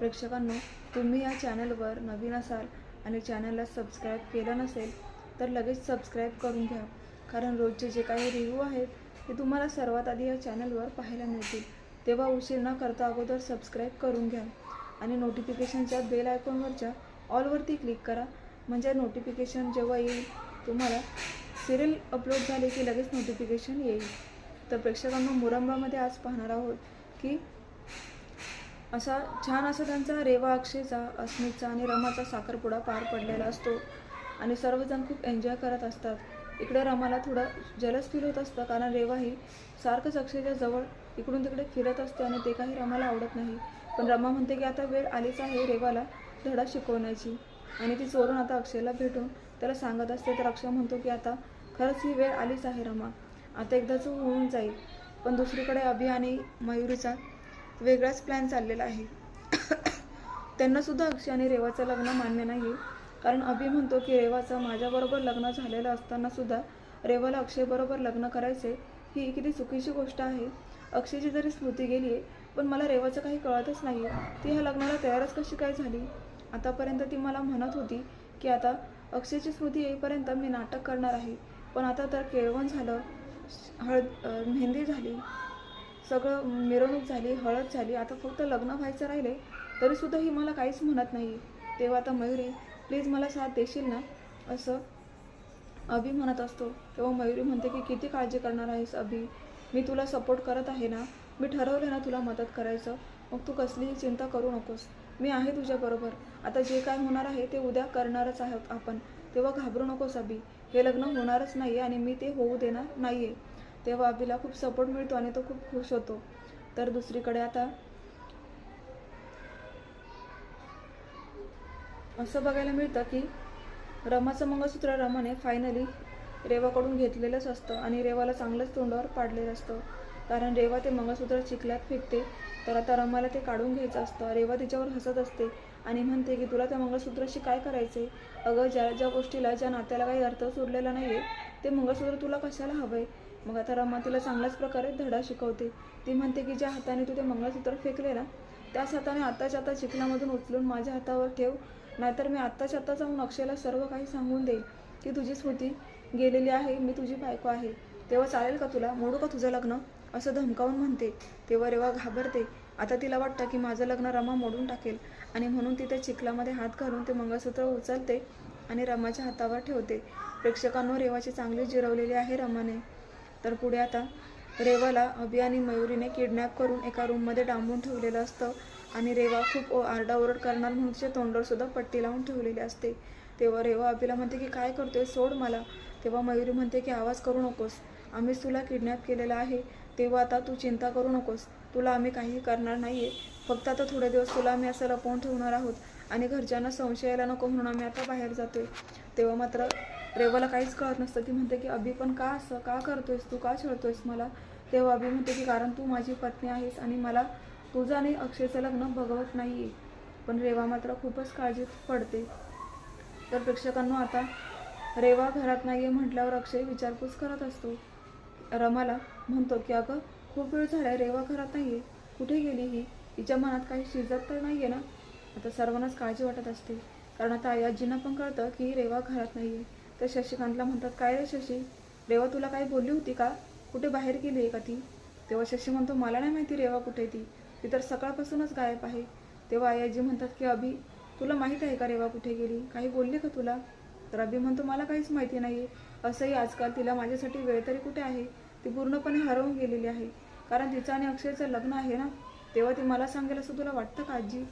प्रेक्षकांनो तुम्ही या चॅनलवर नवीन असाल आणि चॅनलला सबस्क्राईब केलं नसेल तर लगेच सबस्क्राईब करून घ्या. कारण रोजचे जे काही रिव्ह्यू आहेत ते तुम्हाला सर्वात आधी या चॅनलवर पाहायला मिळतील. तेव्हा उशीर न करता अगोदर सबस्क्राईब करून घ्या. आणि नोटिफिकेशनच्या बेल आयकॉनवरच्या ऑलवरती क्लिक करा. म्हणजे नोटिफिकेशन जेव्हा येईल तुम्हाला सिरियल अपलोड झाले की लगेच नोटिफिकेशन येईल. तर प्रेक्षकांना मुरंबामध्ये आज पाहणार आहोत की असा छान असा त्यांचा रेवा अक्षयचा अस्मितचा आणि रमाचा साखरपुडा पार पडलेला असतो. आणि सर्वजण खूप एन्जॉय करत असतात. इकडे रमाला थोडं जलस फील होत असतं कारण रेवा ही सारखंच अक्षयच्या जवळ इकडून तिकडे फिरत असते आणि ते काही रमाला आवडत नाही. पण रमा म्हणते की आता वेळ आलीच आहे रेवाला धडा शिकवण्याची. आणि ती चोरून आता अक्षयला भेटून त्याला सांगत असते. तर अक्षय म्हणतो की आता खरंच ही वेळ आलीच आहे रमा. आता एकदाच होऊन जाईल. पण दुसरीकडे अभि आणि मयुरीचा वेगळाच प्लॅन चाललेला आहे. त्यांनासुद्धा अक्षय आणि रेवाचं लग्न मान्य नाही. कारण अभि म्हणतो की रेवाचं माझ्याबरोबर लग्न झालेलं असतानासुद्धा रेवाला अक्षयबरोबर लग्न करायचे ही किती चुकीची गोष्ट आहे. अक्षयची जरी स्मृती गेली आहे पण मला रेवाचं काही कळतच नाही. ती ह्या लग्नाला तयारच कशी काय झाली? आतापर्यंत ती मला म्हणत होती की आता अक्षयची स्मृती येईपर्यंत मी नाटक करणार आहे. पण आता तर केळवण झालं हळद मेहंदी झाली. सगळं मिरवणूक झाली हळद झाली आता फक्त लग्न व्हायचं राहिले तरीसुद्धा ही मला काहीच म्हणत नाही. तेव्हा आता मयुरी प्लीज मला साथ देशील ना? असं अभि म्हणत असतो. तेव्हा मयुरी म्हणते की किती काळजी करणार आहेस अभि? मी तुला सपोर्ट करत आहे ना? मी ठरवलं ना तुला मदत करायचं. मग तू कसलीही चिंता करू नकोस. मी आहे तुझ्याबरोबर आता जे काय होणार आहे ते उद्या करणारच आहोत आपण. तेव्हा घाबरू नकोस अभि. हे लग्न होणारच नाही आणि मी ते होऊ देणार नाही आहे तेव्हा अभिला खूप सपोर्ट मिळतो आणि तो खूप खुश होतो. तर दुसरीकडे आता असं बघायला मिळतं की रमाचं मंगळसूत्र रमाने फायनली रेवाकडून घेतलेलंच असतं आणि रेवाला चांगलंच तोंडावर पाडलेलं असतं. कारण रेवा ते मंगळसूत्र चिखल्यात फेकते तर आता रमाला ते काढून घ्यायचं असतं. रेवा तिच्यावर हसत असते आणि म्हणते की तुला त्या मंगळसूत्राशी काय करायचे अगं ज्या ज्या गोष्टीला ज्या नात्याला काही अर्थच उरलेला नाही आहे ते मंगळसूत्र तुला कशाला हवं आहे मग आता रमा तिला चांगल्याच प्रकारे धडा शिकवते. ती म्हणते की ज्या हाताने तू ते मंगळसूत्र फेकले ना त्याच हाताने आत्ताच्या आता चिखलामधून उचलून माझ्या हातावर ठेव नाहीतर मी आत्ताच्या आत्ता जाऊन अक्षयला सर्व काही सांगून देईल की तुझी स्मृती गेलेली आहे मी तुझी बायको आहे. तेव्हा चालेल का तुला? मोडू का तुझं लग्न? असं धमकावून म्हणते. तेव्हा रेवा घाबरते. आता तिला वाटतं की माझं लग्न रमा मोडून टाकेल. आणि म्हणून ती त्या चिखलामध्ये हात घालून ते मंगळसूत्र उचलते आणि रमाच्या हातावर ठेवते. प्रेक्षकांवर रेवाची चांगली जिरवलेली आहे रमाने. तर पुढे आता रेवाला अभि आणि मयुरीने किडनॅप करून एका रूममध्ये डांबून ठेवलेलं असतं. आणि रेवा खूप ओ- आरडाओरड करणार म्हणून तिच्या तोंडावरसुद्धा पट्टी लावून ठेवलेली असते. तेव्हा रेवा अभिला म्हणते की काय करतोय? सोड मला. तेव्हा मयुरी म्हणते की आवाज करू नकोस. आम्हीच तुला किडनॅप केलेला आहे. तेव्हा आता तू चिंता करू नकोस. तुला आम्ही काहीही करणार नाही आहे फक्त आता थोडे दिवस तुला आम्ही असं लपवून ठेवणार आहोत. आणि घरच्यांना संशय नको म्हणून आम्ही आता बाहेर जातोय. तेव्हा मात्र रेवाला काहीच कळत नसतं. ती म्हणते की अभि पण का असं? का करतोयस? तू का छळतोयस मला? तेव्हा अभि म्हणते की कारण तू माझी पत्नी आहेस आणि मला तुझं आणि अक्षयचं लग्न बघवत नाही आहे पण रेवा मात्र खूपच काळजीत पडते. तर प्रेक्षकांनो आता रेवा घरात नाही आहे म्हटल्यावर अक्षय विचारपूस करत असतो. रमाला म्हणतो की अगं खूप वेळ झालाय रेवा घरात नाही आहे कुठे गेली ही? तिच्या मनात काही शिजत तर नाही आहे ना? आता सर्वांनाच काळजी वाटत असते. कारण आता आई आजींना पण कळतं की रेवा घरात नाही आहे तर शशिकांतला म्हणतात काय रे शशी? रेवा तुला काही बोलली होती का? कुठे बाहेर गेली आहे का ती? तेव्हा शशी म्हणतो मला नाही माहिती रेवा कुठे ती. ती तर सकाळपासूनच गायब आहे. तेव्हा आई आजी म्हणतात की अभि तुला माहीत आहे का रेवा कुठे गेली? काही बोलली का तुला? तर अभि म्हणतो मला काहीच माहिती नाही आहे असंही आजकाल तिला माझ्यासाठी वेळ तरी कुठे आहे? ती पूर्णपणे हरवून गेलेली आहे. कारण तिचं आणि अक्षयचं लग्न आहे ना? तेव्हा ती मला सांगेल असं तुला वाटतं का आजी?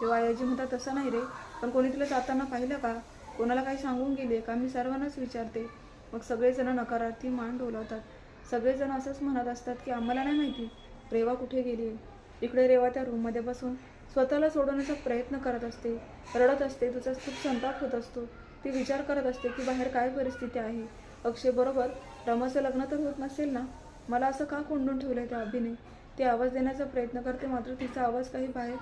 तेव्हा आयाजी म्हणतात तसं नाही रे. पण कोणी तिला जाताना पाहिलं का? कोणाला काही सांगून गेले का मी सर्वांनाच विचारते. मग सगळेजण नकारार्थी मान डोलावतात. सगळेजण असंच म्हणत असतात की आम्हाला नाही माहिती रेवा कुठे गेली? आहे इकडे रेवा त्या रूममध्ये बसून स्वतःला सोडवण्याचा प्रयत्न करत असते रडत असते तिचा खूप संताप होत असतो. ती विचार करत असते की बाहेर काय परिस्थिती आहे? अक्षय बरोबर रमाचं लग्न तर होत नसेल ना? मला असं का कोंडून ठेवलं आहे त्या अभिने? ती आवाज देण्याचा प्रयत्न करते मात्र तिचा आवाज काही बाहेर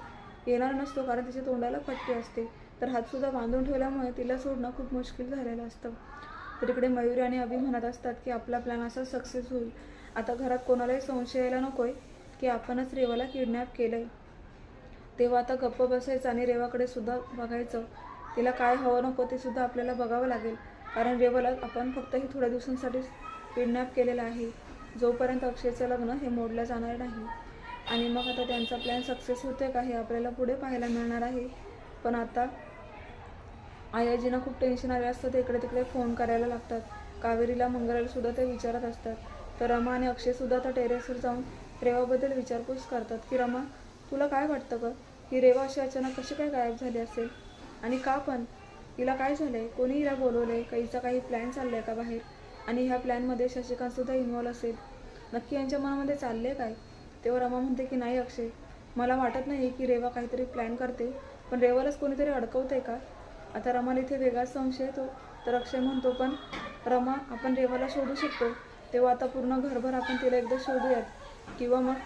येणार नसतो कारण तिच्या तोंडाला पट्टी असते. तर हातसुद्धा बांधून ठेवल्यामुळे तिला सोडणं खूप मुश्किल झालेलं असतं. तर इकडे मयुरी आणि अभि म्हणत असतात की आपला प्लॅन असा सक्सेस होईल. आता घरात कोणालाही संशय यायला नकोय की आपणच रेवाला किडनॅप केलंय. तेव्हा आता गप्प बसायचं आणि रेवाकडे सुद्धा बघायचं. तिला काय हवं नको ते सुद्धा आपल्याला बघावं लागेल. कारण रेवाला आपण फक्तही थोड्या दिवसांसाठी किडनॅप केलेलं आहे. जोपर्यंत अक्षयचं लग्न हे मोडलं जाणार नाही. आणि मग आता त्यांचा प्लॅन सक्सेस होते का हे आपल्याला पुढे पाहायला मिळणार आहे. पण आता आयाजींना खूप टेन्शन आले असतं ते इकडे तिकडे फोन करायला लागतात. कावेरीला मंगळाला सुद्धा ते विचारत असतात. तर रमा आणि अक्षयसुद्धा त्या टेरेसवर जाऊन रेवाबद्दल विचारपूस करतात. की रमा तुला काय वाटतं ग? ही रेवा अशी अचानक कशी काय गायब झाली असेल? आणि का पण? हिला काय झालं आहे कोणी हिला बोलवलं आहे हिचा काही प्लॅन चाललाय का बाहेर? आणि ह्या प्लॅनमध्ये शशिकांतसुद्धा इन्वॉल्व्ह इन्व्हॉल्व असेल. नक्की यांच्या मनामध्ये चालले काय? तेव्हा रमा म्हणते की नाही अक्षय मला वाटत नाही की रेवा काहीतरी प्लॅन करते. पण रेवालाच कोणीतरी अडकवते का? आता रमाला इथे वेगळाच संशय येतो. तर अक्षय म्हणतो पण रमा आपण रेवाला शोधू शकतो. तेव्हा आता पूर्ण घरभर आपण तिला एकदा शोधूयात. किंवा मग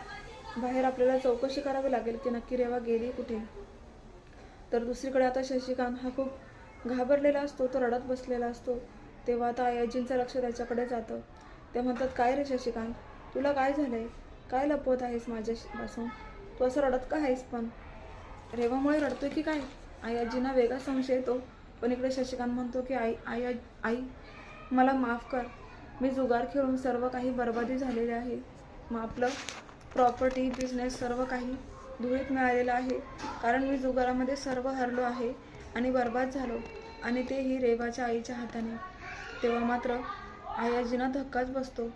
बाहेर आपल्याला चौकशी करावी लागेल की नक्की रेवा गेली कुठे. तर दुसरीकडे आता शशिकांत हा खूप घाबरलेला असतो तो रडत बसलेला असतो. तेव्हा आता आयाजींचं लक्ष त्याच्याकडे जातं. ते म्हणतात काय रे शशिकांत तुला काय झालं आहे काय लपवत आहेस माझ्यापासून? तू असं रडत का आहेस पण? रेवामुळे रडतोय की काय? आई आजीना वेगळा संशय येतो. पण इकडे शशिकांत म्हणतो की आई आई आई मला माफ कर. मी जुगार खेळून सर्व काही बर्बादी झालेले आहे. मग आपलं प्रॉपर्टी बिझनेस सर्व काही धुळीत मिळालेलं आहे. कारण मी जुगारामध्ये सर्व हरलो आहे आणि बर्बाद झालो आणि तेही रेवाच्या आईच्या हाताने. तेव्हा मात्र आयाजीना धक्काच बसतो.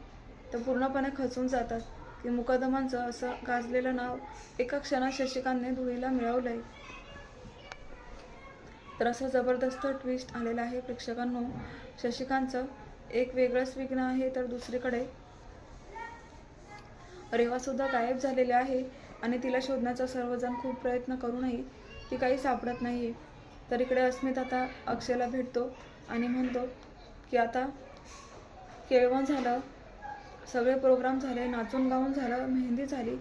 तर पूर्णपणे खचून जातात. की मुकदमांचं असं गाजलेलं नाव एका क्षणात शशिकांतने धुळीला मिळवलं आहे तर असं जबरदस्त ट्विस्ट आलेला आहे प्रेक्षकांनो. शशिकांतचं एक वेगळंच विघ्न आहे तर दुसरीकडे. रेवासुद्धा गायब झालेली आहे आणि तिला शोधण्याचा सर्वजण खूप प्रयत्न करूनही ती काही सापडत नाही आहे तर इकडे अस्मित आता अक्षयला भेटतो आणि म्हणतो की आता केळवण झालं सगळे प्रोग्राम झाले नाचून गाऊन झालं मेहंदी झाली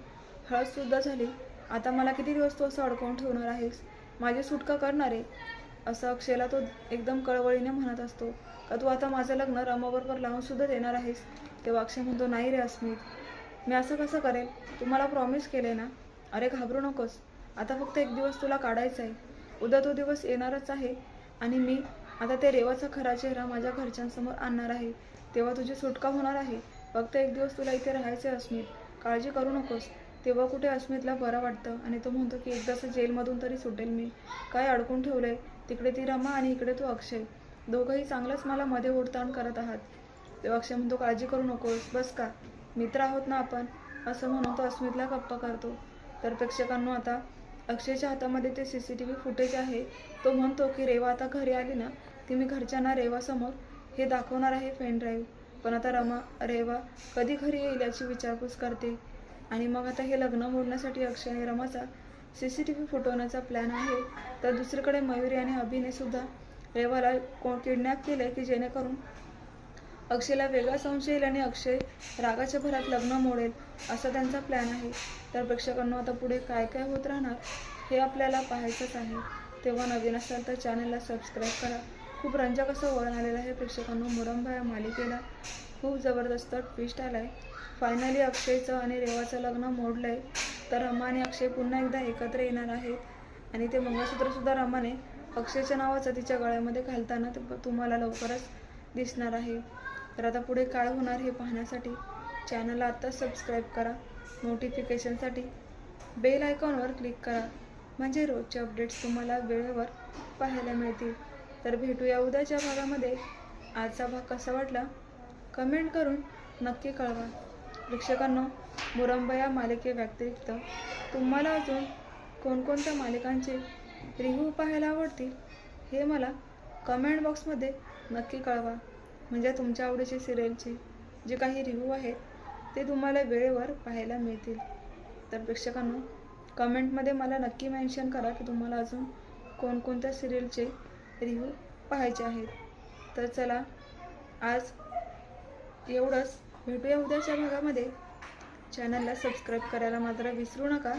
हळदसुद्धा झाली. आता मला किती दिवस तू असं अडकवून ठेवणार आहेस? माझी सुटका करणार. आहे असं अक्षयला तो एकदम कळवळीने म्हणत असतो का तू आता माझं लग्न रमाबरोबर लावून सुद्धा देणार आहेस? तेव्हा अक्षय म्हणतो नाही रे अस्मित मी असं कसं करेल? तू मला प्रॉमिस केले ना? अरे घाबरू नकोस आता फक्त एक दिवस तुला काढायचा आहे. उद्या तो दिवस येणारच आहे आणि मी आता ते रेवाचा खरा चेहरा माझ्या घरच्यांसमोर आणणार आहे. तेव्हा तुझी सुटका होणार आहे. फक्त एक दिवस तुला इथे राहायचे अस्मित. काळजी करू नकोस. तेव्हा कुठे अस्मितला बरं वाटतं आणि तो म्हणतो की एकदाचं जेलमधून तरी सुटेल मी. काय अडकून ठेवलंय? तिकडे ती रमा आणि इकडे तू अक्षय. दोघंही चांगलंच मला मध्ये ओढताण करत आहात. तेव्हा अक्षय म्हणतो काळजी करू नकोस. बस का? मित्र आहोत ना आपण? असं म्हणून तो अस्मितला गप्पा करतो. तर प्रेक्षकांनो आता अक्षयच्या हातामध्ये ते C C T V footage आहे. तो म्हणतो की रेवा आता घरी आली ना? ती मी घरच्यांना रेवासमोर हे दाखवणार आहे पेन ड्राईव्ह. पण आता रमा रेवा कधी घरी येईल याची विचारपूस करते. आणि मग आता हे लग्न मोडण्यासाठी अक्षय रमाचा सी सी टी व्ही फुटवण्याचा प्लॅन आहे. तर दुसरीकडे मयुरी आणि अभिने सुद्धा रेवाला कोण किडनॅप केले की जेणेकरून अक्षयला वेगळा संशय येईल आणि अक्षय रागाच्या भरात लग्न मोडेल असा त्यांचा प्लॅन आहे. तर प्रेक्षकांना आता पुढे काय काय होत राहणार हे आपल्याला पाहायचंच आहे. तेव्हा नवीन असाल तर चॅनलला सबस्क्राईब करा. खूप रंजक असं वळण आलेलं आहे प्रेक्षकांनो मुरंबा या मालिकेला. खूप जबरदस्त ट्विस्ट आला आहे फायनली अक्षयचं आणि रेवाचं लग्न मोडलं आहे तर रमा आणि अक्षय पुन्हा एकदा एकत्र येणार आहेत. आणि ते मंगळसूत्रसुद्धा रमाने अक्षयच्या नावाचं तिच्या गळ्यामध्ये घालताना ते तुम्हाला लवकरच दिसणार आहे. तर आता पुढे काय होणार हे पाहण्यासाठी चॅनलला आत्ताच सबस्क्राईब करा. नोटिफिकेशनसाठी बेल आयकॉनवर क्लिक करा. म्हणजे रोजचे अपडेट्स तुम्हाला वेळेवर पाहायला मिळतील. तर भेटूया उद्याच्या भागामध्ये. आजचा भाग कसा वाटला? कमेंट करून नक्की कळवा. प्रेक्षकांना मुरंब या मालिके व्यतिरिक्त तुम्हाला अजून कोणकोणत्या मालिकांचे रिव्ह्यू पाहायला आवडतील हे मला कमेंट बॉक्समध्ये नक्की कळवा. म्हणजे तुमच्या आवडीचे सिरियलचे जे काही रिव्ह्यू आहेत ते तुम्हाला वेळेवर पाहायला मिळतील. तर प्रेक्षकांनो कमेंटमध्ये मला नक्की मेन्शन करा की तुम्हाला अजून कोणकोणत्या सिरियलचे रिव्ह्यू पाहायचे आहेत. तर चला आज एवढंच. भेटूया उद्याच्या भागामध्ये. चॅनलला सबस्क्राईब करायला मात्र विसरू नका.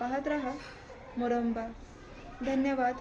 पाहत राहा मुरंबा. धन्यवाद.